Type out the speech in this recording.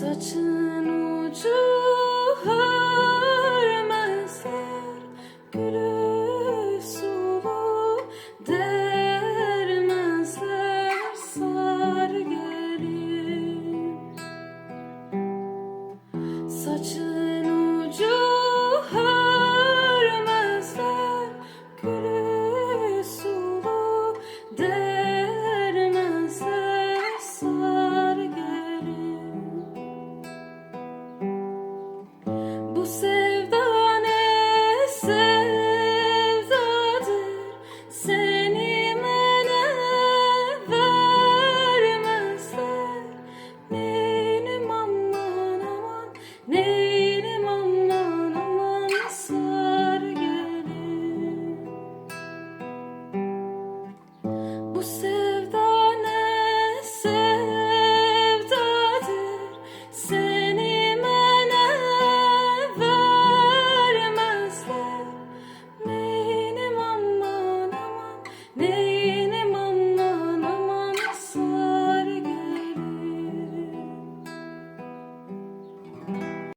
Saçın ucu hürmezler gülüm Bu sevda ne sevdadır? Seni mene vermezler. Neynim aman aman Neynim aman Sar gelin Bu sevda